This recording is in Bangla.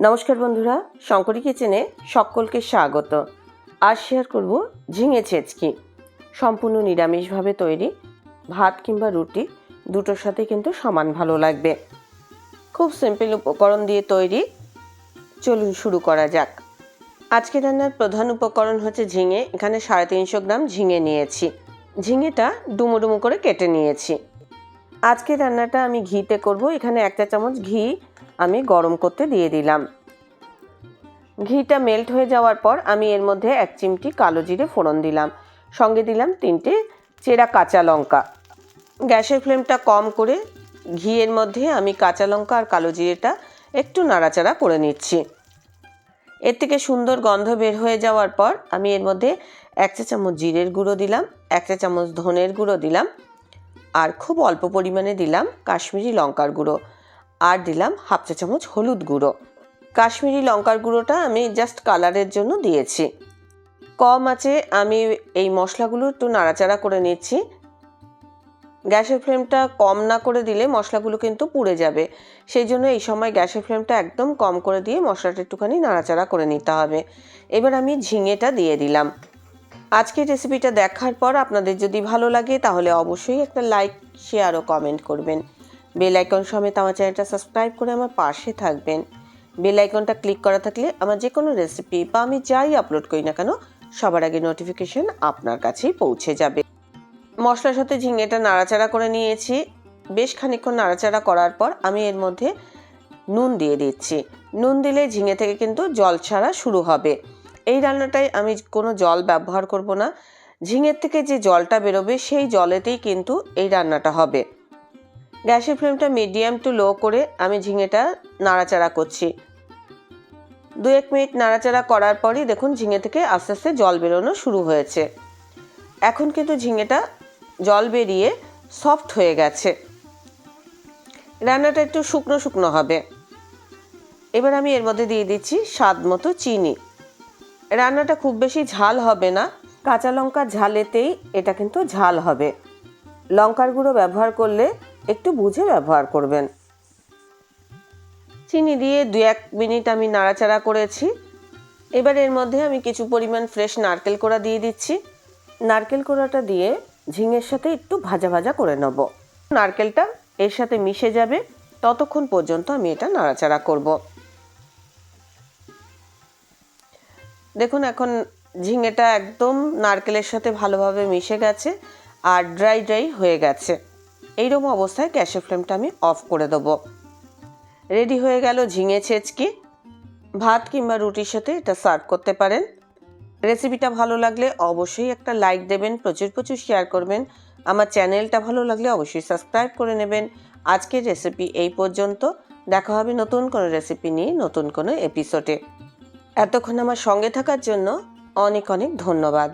নমস্কার বন্ধুরা, শঙ্করী কিচেনে সকলকে স্বাগত। আজ শেয়ার করব ঝিঙে ছেচকি। সম্পূর্ণ নিরামিষভাবে তৈরি ভাত কিংবা রুটি দুটোর সাথে কিন্তু সমান ভালো লাগবে। খুব সিম্পল উপকরণ দিয়ে তৈরি। চলুন শুরু করা যাক। আজকে রান্নার প্রধান উপকরণ হচ্ছে ঝিঙে। এখানে সাড়ে তিনশো গ্রাম ঝিঙে নিয়েছি। ঝিঙেটা ডুমো ডুমো করে কেটে নিয়েছি। আজকে রান্নাটা আমি ঘিতে করব। এখানে একটা চামচ ঘি আমি গরম করতে দিয়ে দিলাম। ঘিটা মেল্ট হয়ে যাওয়ার পর আমি এর মধ্যে এক চিমটি কালো জিরে ফোড়ন দিলাম। সঙ্গে দিলাম তিনটে চেরা কাঁচা লঙ্কা। গ্যাসের ফ্লেমটা কম করে ঘিয়ের মধ্যে আমি কাঁচা লঙ্কা আর কালো জিরেটা একটু নাড়াচাড়া করে নিচ্ছি। এর থেকে সুন্দর গন্ধ বের হয়ে যাওয়ার পর আমি এর মধ্যে এক চা চামচ জিরের গুঁড়ো দিলাম, এক চা চামচ ধনের গুঁড়ো দিলাম আর খুব অল্প পরিমাণে দিলাম কাশ্মীরি লঙ্কার গুঁড়ো। আর দিলাম হাফ চা চামচ হলুদ গুঁড়ো। কাশ্মীরি লঙ্কার গুঁড়োটা আমি জাস্ট কালারের জন্য দিয়েছি। কম আছে, আমি এই মশলাগুলো একটু নাড়াচাড়া করে নিচ্ছি। গ্যাসের ফ্লেমটা কম না করে দিলে মশলাগুলো কিন্তু পুড়ে যাবে। সেই জন্য এই সময় গ্যাসের ফ্লেমটা একদম কম করে দিয়ে মশলাটা একটুখানি নাড়াচাড়া করে নিতে হবে। এবার আমি ঝিঙেটা দিয়ে দিলাম। আজকের রেসিপিটা দেখার পর আপনাদের যদি ভালো লাগে তাহলে অবশ্যই একটা লাইক শেয়ার ও কমেন্ট করবেন। বেল আইকন সমেত আমার চ্যানেলটা সাবস্ক্রাইব করে আমার পাশে থাকবেন। বেল আইকনটা ক্লিক করা থাকলে আমার যে কোনো রেসিপি বা আমি যাই আপলোড করি না কেন, সবার আগে নোটিফিকেশন আপনার কাছেই পৌঁছে যাবে। মশলার সাথে ঝিঙেটা নাড়াচাড়া করে নিয়েছি। বেশ খানিকক্ষণ নাড়াচাড়া করার পর আমি এর মধ্যে নুন দিয়ে দিচ্ছি। নুন দিলে ঝিঙে থেকে কিন্তু জল ছাড়া শুরু হবে। এই রান্নাটায় আমি কোনো জল ব্যবহার করব না। ঝিঙের থেকে যে জলটা বেরোবে সেই জলেতেই কিন্তু এই রান্নাটা হবে। গ্যাসের ফ্লেমটা মিডিয়াম টু লো করে আমি ঝিঙেটা নাড়াচাড়া করছি। দু এক মিনিট নাড়াচাড়া করার পরই দেখুন ঝিঙে থেকে আস্তে আস্তে জল বেরোনো শুরু হয়েছে। এখন কিন্তু ঝিঙেটা জল বেরিয়ে সফট হয়ে গেছে। রান্নাটা একটু শুকনো শুকনো হবে। এবার আমি এর মধ্যে দিয়ে দিচ্ছি স্বাদ মতো চিনি। রান্নাটা খুব বেশি ঝাল হবে না। কাঁচা লঙ্কার ঝালেতেই এটা কিন্তু ঝাল হবে। লঙ্কার গুঁড়ো ব্যবহার করলে একটু বুঝে ব্যবহার করবেন। চিনি দিয়ে দু এক মিনিট আমি নাড়াচাড়া করেছি। এবার এর মধ্যে আমি কিছু পরিমাণ ফ্রেশ নারকেল কোড়া দিয়ে দিচ্ছি। নারকেল কোড়াটা দিয়ে ঝিঙের সাথে একটু ভাজা ভাজা করে নেব। নারকেলটা এর সাথে মিশে যাবে। ততক্ষণ পর্যন্ত আমি এটা নাড়াচাড়া করব। দেখুন, এখন ঝিঙেটা একদম নারকেলের সাথে ভালোভাবে মিশে গেছে আর ড্রাই ড্রাই হয়ে গেছে। এইরকম অবস্থায় গ্যাসের ফ্লেমটা আমি অফ করে দেবো। রেডি হয়ে গেল ঝিঙে ছেচকি। ভাত কিংবা রুটির সাথে এটা সার্ভ করতে পারেন। রেসিপিটা ভালো লাগলে অবশ্যই একটা লাইক দেবেন, প্রচুর প্রচুর শেয়ার করবেন। আমার চ্যানেলটা ভালো লাগলে অবশ্যই সাবস্ক্রাইব করে নেবেন। আজকের রেসিপি এই পর্যন্ত। দেখা হবে নতুন কোনো রেসিপি নিয়ে নতুন কোনো এপিসোডে। এতক্ষণ আমার সঙ্গে থাকার জন্য অনেক অনেক ধন্যবাদ।